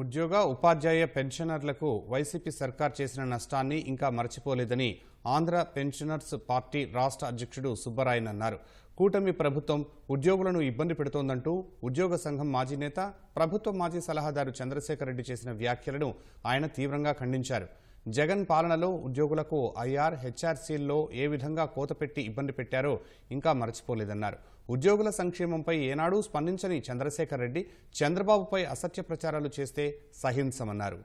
ఉద్యోగ ఉపాధ్యాయ పెన్షనర్లకు వైసీపీ సర్కార్ చేసిన నష్టాన్ని ఇంకా మరచిపోలేదని ఆంధ్ర పెన్షనర్స్ పార్టీ రాష్ట్ర అధ్యక్షుడు సుబ్బరాయన్ అన్నారు. కూటమి ప్రభుత్వం ఉద్యోగులను ఇబ్బంది పెడుతోందంటూ ఉద్యోగ సంఘం మాజీ నేత ప్రభుత్వ మాజీ సలహాదారు చంద్రశేఖర్ రెడ్డి చేసిన వ్యాఖ్యలను ఆయన తీవ్రంగా ఖండించారు. జగన్ పాలనలో ఉద్యోగులకు ఐఆర్ హెచ్ఆర్సీల్లో ఏ విధంగా కోత పెట్టి ఇబ్బంది పెట్టారో ఇంకా మరచిపోలేదన్నారు. ఉద్యోగుల సంక్షేమంపై ఏనాడూ స్పందించని చంద్రశేఖర్ రెడ్డి చంద్రబాబుపై అసత్య ప్రచారాలు చేస్తే సహింసమన్నారు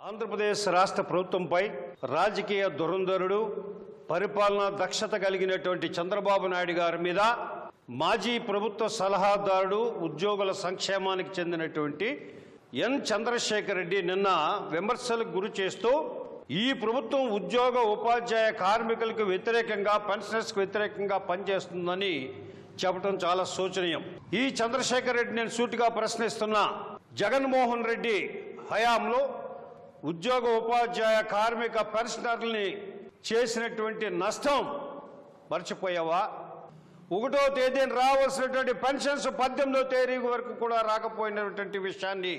ఆంధ్రప్రదేశ్ రాష్ట్ర ప్రభుత్వంపై రాజకీయ దురంధరుడు పరిపాలన దక్షత కలిగినటువంటి చంద్రబాబు నాయుడు గారి మీద మాజీ ప్రభుత్వ సలహాదారుడు ఉద్యోగుల సంక్షేమానికి చెందినటువంటి ఎన్ చంద్రశేఖర్ రెడ్డి నిన్న విమర్శలకు గురి చేస్తూ ఈ ప్రభుత్వం ఉద్యోగ ఉపాధ్యాయ కార్మికులకు వ్యతిరేకంగా పెన్షనర్స్కి వ్యతిరేకంగా పనిచేస్తుందని చెప్పడం చాలా శోచనీయం. ఈ చంద్రశేఖర్ రెడ్డి నేను సూటిగా ప్రశ్నిస్తున్నా జగన్మోహన్ రెడ్డి హయాంలో ఉద్యోగ ఉపాధ్యాయ కార్మిక పెన్షనర్ని చేసినటువంటి నష్టం మర్చిపోయావా? ఒకటో తేదీన రావాల్సినటువంటి పెన్షన్స్ పద్దెనిమిదో తేదీ వరకు కూడా రాకపోయినటువంటి విషయాన్ని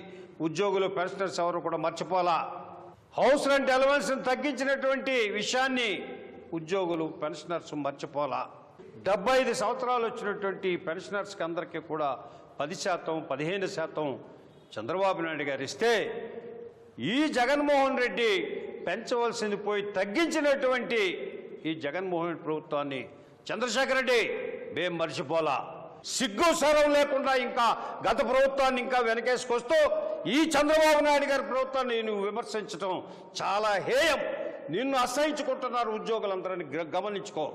ఉద్యోగులు పెన్షనర్స్ ఎవరు కూడా మర్చిపోలా హౌస్ రెంట్ అలవెన్స్ తగ్గించినటువంటి విషయాన్ని ఉద్యోగులు పెన్షనర్స్ మర్చిపోలా డెబ్బై ఐదు సంవత్సరాలు వచ్చినటువంటి పెన్షనర్స్కి అందరికీ కూడా పది శాతం పదిహేను శాతం చంద్రబాబు నాయుడు గారు ఇస్తే ఈ జగన్మోహన్ రెడ్డి పెంచవలసింది పోయి తగ్గించినటువంటి ఈ జగన్మోహన్ రెడ్డి ప్రభుత్వాన్ని చంద్రశేఖర్ రెడ్డి మేం మర్చిపోలా. సిగ్గు స్వరం లేకుండా ఇంకా గత ప్రభుత్వాన్ని ఇంకా వెనకేసుకొస్తూ ఈ చంద్రబాబు నాయుడు గారి ప్రభుత్వాన్ని నువ్వు విమర్శించడం చాలా హేయం. నిన్ను అసహించుకుంటున్నారు ఉద్యోగులందరినీ గమనించుకో.